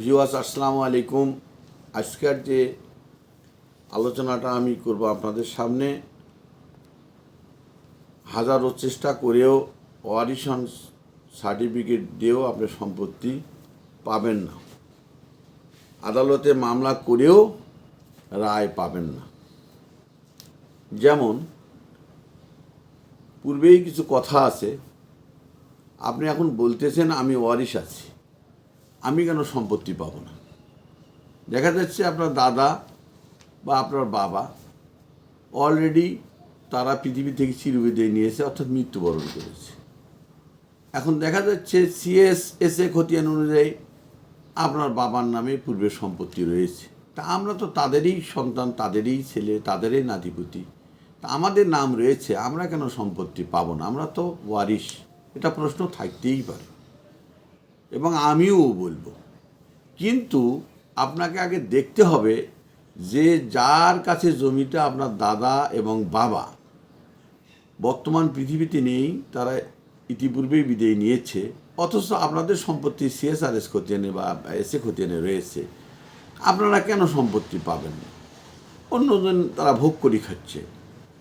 ভিওয়াস আসসালামু আলাইকুম। আজকের যে আলোচনাটা আমি করব আপনাদের সামনে, হাজারো চেষ্টা করেও ওয়ারিশন সার্টিফিকেট দিয়েও আপনি সম্পত্তি পাবেন না। আদালতে মামলা করেও রায় পাবেন না। যেমন, পূর্বেই কিছু কথা আছে, আপনি এখন বলতেছেন আমি ওয়ারিশ আছি। আমি কেন সম্পত্তি পাবো না? দেখা যাচ্ছে আপনার দাদা বা আপনার বাবা অলরেডি তারা পৃথিবী থেকে চিরবিদায় নিয়েছে, অর্থাৎ মৃত্যুবরণ করেছে। এখন দেখা যাচ্ছে সিএস এস এ খতিয়ান অনুযায়ী আপনার বাবার নামে পূর্বে সম্পত্তি রয়েছে। তা আমরা তো তাদেরই সন্তান, তাদেরই ছেলে, তাদেরই নাতিপুতি। তা আমাদের নাম রয়েছে, আমরা কেন সম্পত্তি পাবো না? আমরা তো ওয়ারিশ। এটা প্রশ্ন থাকতেই পারে। এবং আমিও বলব। কিন্তু আপনাকে আগে দেখতে হবে যে যার কাছে জমিটা আপনার দাদা এবং বাবা, বর্তমান পৃথিবীতে নেই, তারা ইতিপূর্বেই বিদায় নিয়েছে, অথচ আপনাদের সম্পত্তি সিএসআরএস খতিয়ানে বা এসএ খতিয়ানে রয়েছে। আপনারা কেন সম্পত্তি পাবেন না? অন্যজন তারা ভোগ করি খাচ্ছে,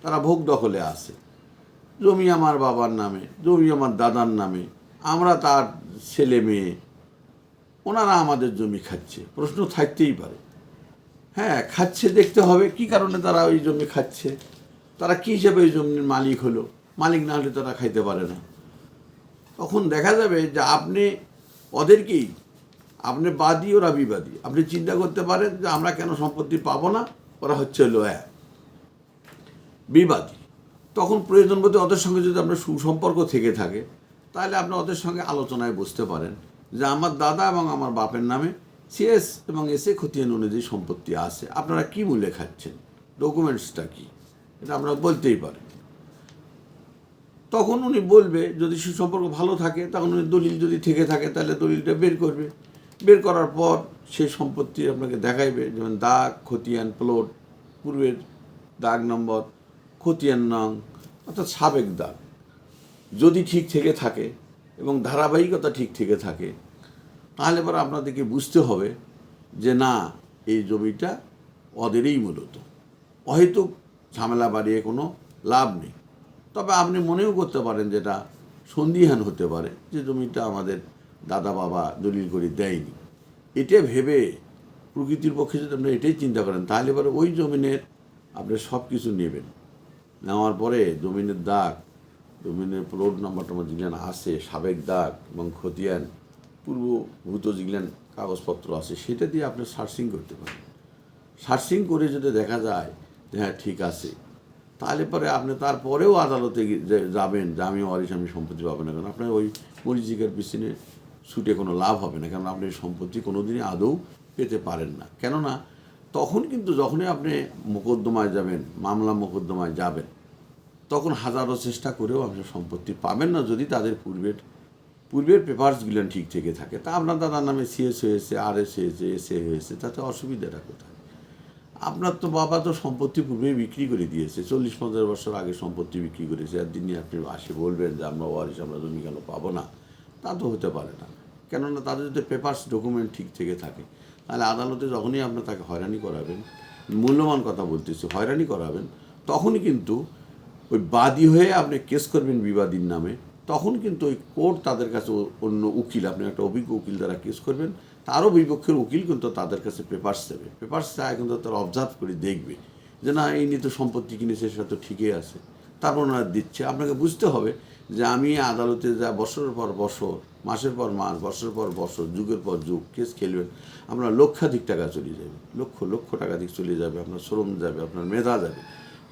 তারা ভোগ দখলে আছে। জমি আমার বাবার নামে, জমি আমার দাদার নামে আমরা তার ছেলে মেয়ে, ওনারা আমাদের জমি খাচ্ছে। প্রশ্ন থাকতেই পারে। হ্যাঁ খাচ্ছে দেখতে হবে, কি কারণে তারা ওই জমি খাচ্ছে? তারা কী হিসেবে ওই জমির মালিক হলো? মালিক না হলে তারা খাইতে পারে না। তখন দেখা যাবে যে আপনি ওদেরকেই, আপনি বাদী ওরা বিবাদী আপনি চিন্তা করতে পারেন যে আমরা কেন সম্পত্তি পাবো না? ওরা হচ্ছে হলো বিবাদী। তখন প্রয়োজন বোধে ওদের সঙ্গে যদি আপনার সুসম্পর্ক থেকে থাকে তাহলে আপনি ওদের সঙ্গে আলোচনায় বুঝতে পারেন যে আমার দাদা এবং আমার বাপের নামে সিএস এবং এসে খতিয়ান অনুযায়ী সম্পত্তি আছে। আপনারা কি মূল্যে খাচ্ছেন? ডকুমেন্টসটা কি? এটা আপনারা বলতেই পারেন তখন উনি বলবে, যদি সুসম্পর্ক ভালো থাকে, তখন উনি দলিল যদি থেকে থাকে, তাহলে দলিলটা বের করবে। বের করার পর সেই সম্পত্তি আপনাকে দেখাইবে, যেমন দাগ, খতিয়ান, প্লট, পূর্বের দাগ নম্বর, খতিয়ান নং, অর্থাৎ সাবেক দাগ। যদি ঠিক থেকে থাকে এবং ধারাবাহিকতা ঠিক থেকে থাকে, তাহলে পরে আপনাদেরকে বুঝতে হবে যে না, এই জমিটা ওদেরই মূলত। হয়তো ঝামেলা বাড়িয়ে কোনো লাভ নেই। তবে আপনি মনেও করতে পারেন যেটা সন্দিহান হতে পারে যে জমিটা আমাদের দাদা বাবা দলিল করে দেয়নি। এটা ভেবে প্রকৃতির পক্ষে যদি আপনি এটাই চিন্তা করেন, তাহলে পরে ওই জমিনের আপনি সব কিছু নেবেন। নেওয়ার পরে জমিনের দাগ জমিনের প্লট নাম্বার টাম্বার যেগুলো আছে, সাবেক দাগ এবং খতিয়ান পূর্বভূত যেগুলো কাগজপত্র আছে, সেটা দিয়ে আপনি সার্চিং করতে পারেন। সার্চিং করে যদি দেখা যায় যে হ্যাঁ ঠিক আছে, তাহলে পরে আপনি তারপরেও আদালতে যাবেন যে আমি ওয়ারিশ, আমি সম্পত্তি পাবেন না কারণ আপনার ওই মরিচিকার পিছনে ছুটে কোনো লাভ হবে না, কারণ আপনি সম্পত্তি কোনো দিনই আদৌ পেতে পারেন না। কেননা তখন কিন্তু যখনই আপনি মোকদ্দমায় যাবেন, মামলা মোকদ্দমায় যাবেন তখন হাজারো চেষ্টা করেও আপনি সম্পত্তি পাবেন না যদি তাদের পূর্বের পূর্বের পেপারসগুলো ঠিক থেকে থাকে। তা আপনার দাদার নামে সিএস হয়েছে আর এস হয়েছে এস এ হয়েছে, তাতে অসুবিধাটা কোথায়? আপনার তো বাবা তো সম্পত্তি পূর্বে বিক্রি করে দিয়েছে। চল্লিশ, পঞ্চাশ বছর আগে সম্পত্তি বিক্রি করেছে। আর দিনই আপনি আসে বলবেন যে আমরা ওয়ারিশ, আমরা জমি কেন পাবো না? তা তো হতে পারে না। কেননা তাদের যদি পেপারস ডকুমেন্ট ঠিক থেকে থাকে, তাহলে আদালতে যখনই আপনি তাকে হয়রানি করাবেন, মূল্যবান কথা বলতেছি, হয়রানি করাবেন, তখনই কিন্তু ওই বাদী হয়ে আপনি কেস করবেন বিবাদীর নামে, তখন কিন্তু ওই কোর্ট তাদের কাছে অন্য উকিল, আপনি একটা অভিজ্ঞ উকিল দ্বারা কেস করবেন, তারও বিপক্ষের উকিল কিন্তু তাদের কাছে পেপার্স দেবে। পেপার্স চায় কিন্তু তারা অবজার্ভ করে দেখবে যে না, এই নিয়ে তো সম্পত্তি কিনেছে সেটা তো ঠিকই আছে। তারপর ওনারা দিচ্ছে। আপনাকে বুঝতে হবে যে আমি আদালতে যা বছরের পর বছর, মাসের পর মাস, বছরের পর বছর, যুগের পর যুগ, কেস খেলবেন আপনার লক্ষাধিক টাকা চলে যাবে। লক্ষ লক্ষ টাকা দিক চলে যাবে, আপনার শ্রম যাবে, আপনার মেধা যাবে।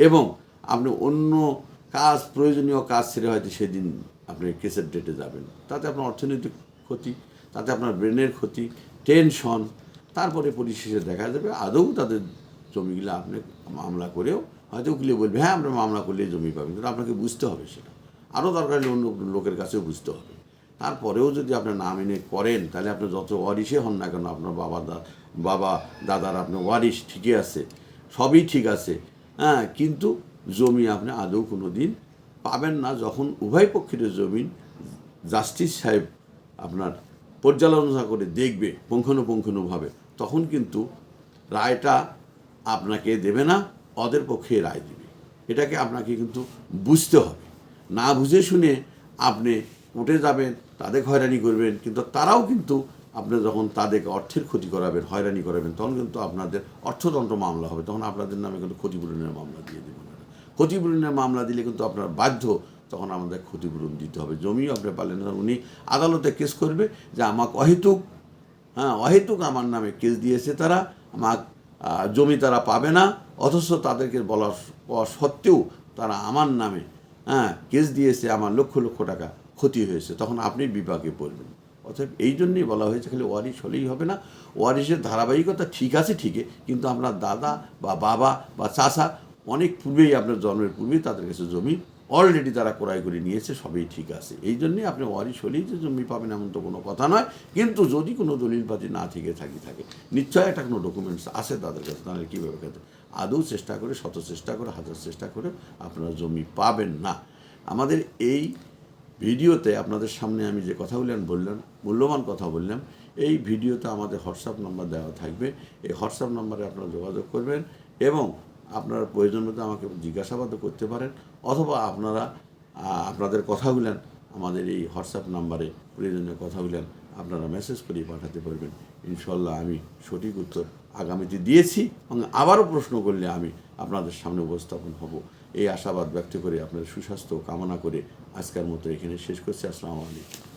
এবং আপনি অন্য কাজ, প্রয়োজনীয় কাজ ছেড়ে হয়তো সেদিন আপনি কেসের ডেটে যাবেন। তাতে আপনার অর্থনৈতিক ক্ষতি, তাতে আপনার ব্রেনের ক্ষতি টেনশন তারপরে পরিশেষে দেখা যাবে আদৌ তাদের জমিগুলো আপনি মামলা করেও হয়তো উকিলে বলবে হ্যাঁ আমরা মামলা করলে জমি পাবেন। কিন্তু আপনাকে বুঝতে হবে সেটা। আরও দরকার হলে অন্য লোকের কাছেও বুঝতে হবে। তারপরেও যদি আপনি না মেনে করেন, তাহলে আপনি যত ওয়ারিশে হন না কেন, আপনার বাবা দা, বাবা, দাদার আপনার ওয়ারিশ ঠিকই আছে, সবই ঠিক আছে হ্যাঁ কিন্তু জমি আপনি আদৌ কোনো দিন পাবেন না। যখন উভয় পক্ষের জমিন জাস্টিস সাহেব আপনার পর্যালোচনা করে দেখবে, পুঙ্খানুপুঙ্খানুভাবে, তখন কিন্তু রায়টা আপনাকে দেবে না, ওদের পক্ষে রায় দেবে। এটাকে আপনাকে কিন্তু বুঝতে হবে। না বুঝে শুনে আপনি উঠে যাবেন, তাদের হয়রানি করবেন, কিন্তু তারাও কিন্তু আপনি যখন তাদেরকে অর্থের ক্ষতি করাবেন, হয়রানি করাবেন, তখন কিন্তু আপনাদের অর্থতন্ত্র মামলা হবে, তখন আপনাদের নামে কিন্তু ক্ষতিপূরণের মামলা দিয়ে দেবেন। ক্ষতিপূরণের মামলা দিলে কিন্তু আপনার বাধ্য তখন আমাদের ক্ষতিপূরণ দিতে হবে। জমিও আপনি পারলেন না, উনি আদালতে কেস করবে যে আমাকে অহেতুক হ্যাঁ অহেতুক আমার নামে কেস দিয়েছে তারা আমার জমি তারা পাবে না, অথচ তাদেরকে বলা সত্ত্বেও তারা আমার নামে হ্যাঁ কেস দিয়েছে, আমার লক্ষ লক্ষ টাকা ক্ষতি হয়েছে, তখন আপনি বিপাকে পড়বেন। অতএব এই জন্যই বলা হয়েছে খালি ওয়ারিশ হলেই হবে না। ওয়ারিশের ধারাবাহিকতা ঠিক আছে ঠিকই, কিন্তু আপনার দাদা বা বাবা বা চাচা অনেক পূর্বেই আপনার জন্মের পূর্বেই তাদের কাছে জমি অলরেডি তারা ক্রয় করে নিয়েছে, সবই ঠিক আছে। এই জন্যই আপনি ওয়ারিশ হলেই যে জমি পাবেন এমন তো কোনো কথা নয়। কিন্তু যদি কোনো দলিলপাতি না থেকে থাকি থাকে নিশ্চয় একটা কোনো ডকুমেন্টস আছে তাদের কাছে, তাহলে কীভাবে খেতে? আদৌ চেষ্টা করে, শত চেষ্টা করে, হাজার চেষ্টা করে আপনারা জমি পাবেন না। আমাদের এই ভিডিওতে আপনাদের সামনে আমি যে কথাগুলি আমি বললাম, মূল্যবান কথা বললাম, এই ভিডিওতে আমাদের হোয়াটসঅ্যাপ নাম্বার দেওয়া থাকবে। এই হোয়াটসঅ্যাপ নাম্বারে আপনারা যোগাযোগ করবেন এবং আপনারা প্রয়োজন মতো আমাকে জিজ্ঞাসাবাদও করতে পারেন, অথবা আপনারা আপনাদের কথাগুলেন আমাদের এই হোয়াটসঅ্যাপ নাম্বারে প্রয়োজনীয় কথাগুলেন আপনারা মেসেজ করে পাঠাতে পারবেন। ইনশাল্লাহ আমি সঠিক উত্তর আগামীতে দিয়েছি এবং আবারও প্রশ্ন করলে আমি আপনাদের সামনে উপস্থাপন হব। এই আশাবাদ ব্যক্ত করে আপনাদের সুস্বাস্থ্য কামনা করে আজকের মতো এখানে শেষ করছি। আসসালামু আলাইকুম।